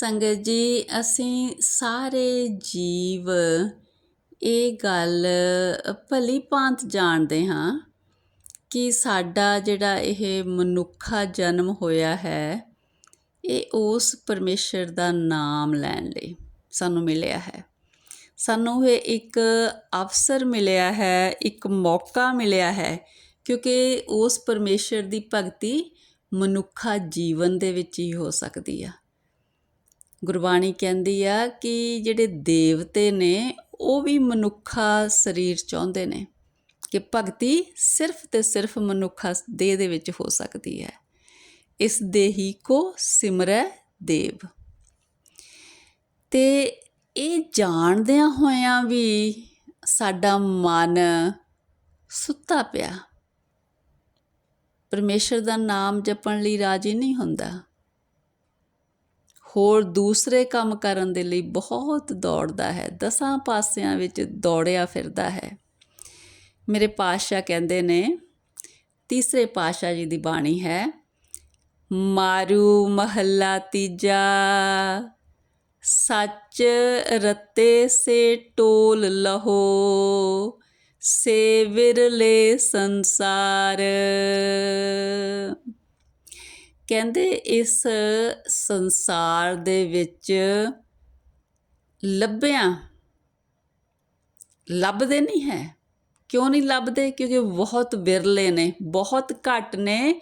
ਸੰਗਤ ਜੀ, ਅਸੀਂ ਸਾਰੇ ਜੀਵ ਇਹ ਗੱਲ ਭਲੀ ਭਾਂਤ ਜਾਣਦੇ ਹਾਂ ਕਿ ਸਾਡਾ ਜਿਹੜਾ ਇਹ ਮਨੁੱਖਾ ਜਨਮ ਹੋਇਆ ਹੈ, ਇਹ ਉਸ ਪਰਮੇਸ਼ਰ ਦਾ ਨਾਮ ਲੈਣ ਲਈ ਸਾਨੂੰ ਮਿਲਿਆ ਹੈ। ਸਾਨੂੰ ਇਹ ਇੱਕ ਅਵਸਰ ਮਿਲਿਆ ਹੈ, ਇੱਕ ਮੌਕਾ ਮਿਲਿਆ ਹੈ ਕਿਉਂਕਿ ਉਸ ਪਰਮੇਸ਼ਰ ਦੀ ਭਗਤੀ ਮਨੁੱਖਾ ਜੀਵਨ ਦੇ ਵਿੱਚ ਹੀ ਹੋ ਸਕਦੀ ਆ। ਗੁਰਬਾਣੀ ਕਹਿੰਦੀ ਆ ਕਿ ਜਿਹੜੇ ਦੇਵਤੇ ਨੇ, ਉਹ ਵੀ ਮਨੁੱਖਾ ਸਰੀਰ ਚਾਹੁੰਦੇ ਨੇ ਕਿ ਭਗਤੀ ਸਿਰਫ ਤੇ ਸਿਰਫ ਮਨੁੱਖਾ ਦੇਹ ਦੇ ਵਿੱਚ ਹੋ ਸਕਦੀ ਹੈ। ਇਸ ਦੇਹੀ ਕੋ ਸਿਮਰੈ ਦੇਵ। ਤੇ ਇਹ ਜਾਣਦਿਆਂ ਹੋਇਆਂ ਵੀ ਸਾਡਾ ਮਨ ਸੁੱਤਾ ਪਿਆ। ਪਰਮੇਸ਼ਰ ਦਾ ਨਾਮ ਜਪਣ ਲਈ ਰਾਜੀ ਨਹੀਂ ਹੁੰਦਾ। ਹੋਰ ਦੂਸਰੇ ਕੰਮ ਕਰਨ ਦੇ ਲਈ ਬਹੁਤ ਦੌੜਦਾ ਹੈ, ਦਸਾਂ ਪਾਸਿਆਂ ਵਿੱਚ ਦੌੜਿਆ ਫਿਰਦਾ ਹੈ। ਮੇਰੇ ਪਾਤਸ਼ਾਹ ਕਹਿੰਦੇ ਨੇ, ਤੀਸਰੇ ਪਾਤਸ਼ਾਹ ਜੀ ਦੀ ਬਾਣੀ ਹੈ, ਮਾਰੂ ਮਹੱਲਾ ਤੀਜਾ, ਸੱਚ ਰਤੇ ਸੇ ਟੋਲ ਲਹੋ, ਸੇ ਵਿਰਲੇ ਸੰਸਾਰ। ਕਹਿੰਦੇ ਇਸ ਸੰਸਾਰ ਦੇ ਵਿੱਚ ਲੱਭਿਆ ਲੱਭਦੇ ਨਹੀਂ ਹੈ। ਕਿਉਂ ਨਹੀਂ ਲੱਭਦੇ? ਕਿਉਂਕਿ ਬਹੁਤ ਵਿਰਲੇ ਨੇ, ਬਹੁਤ ਘੱਟ ਨੇ,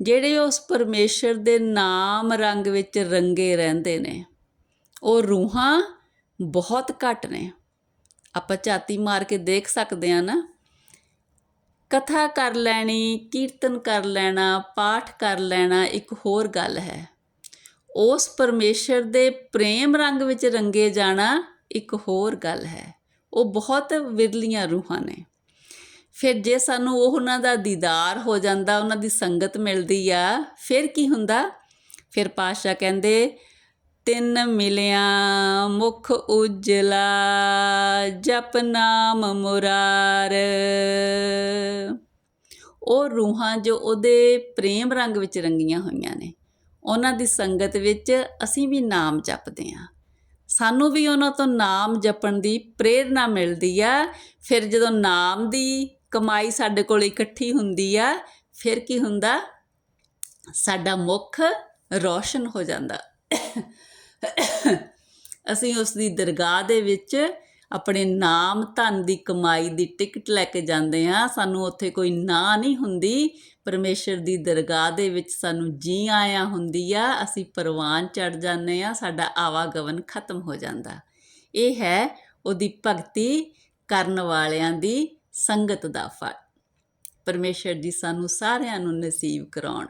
ਜਿਹੜੇ ਉਸ ਪਰਮੇਸ਼ਰ ਦੇ ਨਾਮ ਰੰਗ ਵਿੱਚ ਰੰਗੇ ਰਹਿੰਦੇ ਨੇ। ਉਹ ਰੂਹਾਂ ਬਹੁਤ ਘੱਟ ਨੇ। ਆਪਾਂ ਝਾਤੀ ਮਾਰ ਕੇ ਦੇਖ ਸਕਦੇ ਆ ਨਾ। ਕਥਾ ਕਰ ਲੈਣੀ, ਕੀਰਤਨ ਕਰ ਲੈਣਾ, ਪਾਠ ਕਰ ਲੈਣਾ ਇੱਕ ਹੋਰ ਗੱਲ ਹੈ। ਉਸ ਪਰਮੇਸ਼ਰ ਦੇ ਪ੍ਰੇਮ ਰੰਗ ਵਿੱਚ ਰੰਗੇ ਜਾਣਾ ਇੱਕ ਹੋਰ ਗੱਲ ਹੈ। ਉਹ ਬਹੁਤ ਵਿਰਲੀਆਂ ਰੂਹਾਂ ਨੇ। ਫਿਰ ਜੇ ਸਾਨੂੰ ਉਹ ਉਹਨਾਂ ਦਾ ਦੀਦਾਰ ਹੋ ਜਾਂਦਾ, ਉਹਨਾਂ ਦੀ ਸੰਗਤ ਮਿਲਦੀ ਆ, ਫਿਰ ਕੀ ਹੁੰਦਾ? ਫਿਰ ਪਾਸ਼ਾ ਕਹਿੰਦੇ ਤਿੰਨ ਮਿਲਿਆ, ਮੁਖ ਉਜਲਾ, ਜਪ ਨਾਮ ਮੁਰਾਰ। ਉਹ ਰੂਹਾਂ ਜੋ ਉਹਦੇ ਪ੍ਰੇਮ ਰੰਗ ਵਿੱਚ ਰੰਗੀਆਂ ਹੋਈਆਂ ਨੇ, ਉਹਨਾਂ ਦੀ ਸੰਗਤ ਵਿੱਚ ਅਸੀਂ ਵੀ ਨਾਮ ਜਪਦੇ ਹਾਂ। ਸਾਨੂੰ ਵੀ ਉਹਨਾਂ ਤੋਂ ਨਾਮ ਜਪਣ ਦੀ ਪ੍ਰੇਰਣਾ ਮਿਲਦੀ ਆ। ਫਿਰ ਜਦੋਂ ਨਾਮ ਦੀ ਕਮਾਈ ਸਾਡੇ ਕੋਲ ਇਕੱਠੀ ਹੁੰਦੀ ਆ, ਫਿਰ ਕੀ ਹੁੰਦਾ? ਸਾਡਾ ਮੁਖ ਰੌਸ਼ਨ ਹੋ ਜਾਂਦਾ। ਅਸੀਂ ਉਸ ਦੀ ਦਰਗਾਹ ਦੇ ਵਿੱਚ ਆਪਣੇ ਨਾਮ ਧਨ ਦੀ ਕਮਾਈ ਦੀ ਟਿਕਟ ਲੈ ਕੇ ਜਾਂਦੇ ਹਾਂ। ਸਾਨੂੰ ਉੱਥੇ ਕੋਈ ਨਾ ਨਹੀਂ ਹੁੰਦੀ। ਪਰਮੇਸ਼ਰ ਦੀ ਦਰਗਾਹ ਦੇ ਵਿੱਚ ਸਾਨੂੰ ਜੀ ਆਇਆ ਹੁੰਦੀ ਆ। ਅਸੀਂ ਪਰਵਾਨ ਚੜ ਜਾਂਦੇ ਆ ਸਾਡਾ ਆਵਾਗਮਨ ਖਤਮ ਹੋ ਜਾਂਦਾ। ਇਹ ਹੈ ਉਹਦੀ ਭਗਤੀ ਕਰਨ ਵਾਲਿਆਂ ਦੀ ਸੰਗਤ ਦਾ ਫਲ। ਪਰਮੇਸ਼ਰ ਜੀ ਸਾਨੂੰ ਸਾਰਿਆਂ ਨੂੰ ਨਸੀਬ ਕਰਾਉਣ।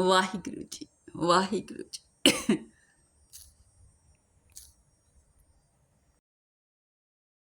ਵਾਹਿਗੁਰੂ ਜੀ। ਵਾਹਿਗੁਰੂ ਜੀ।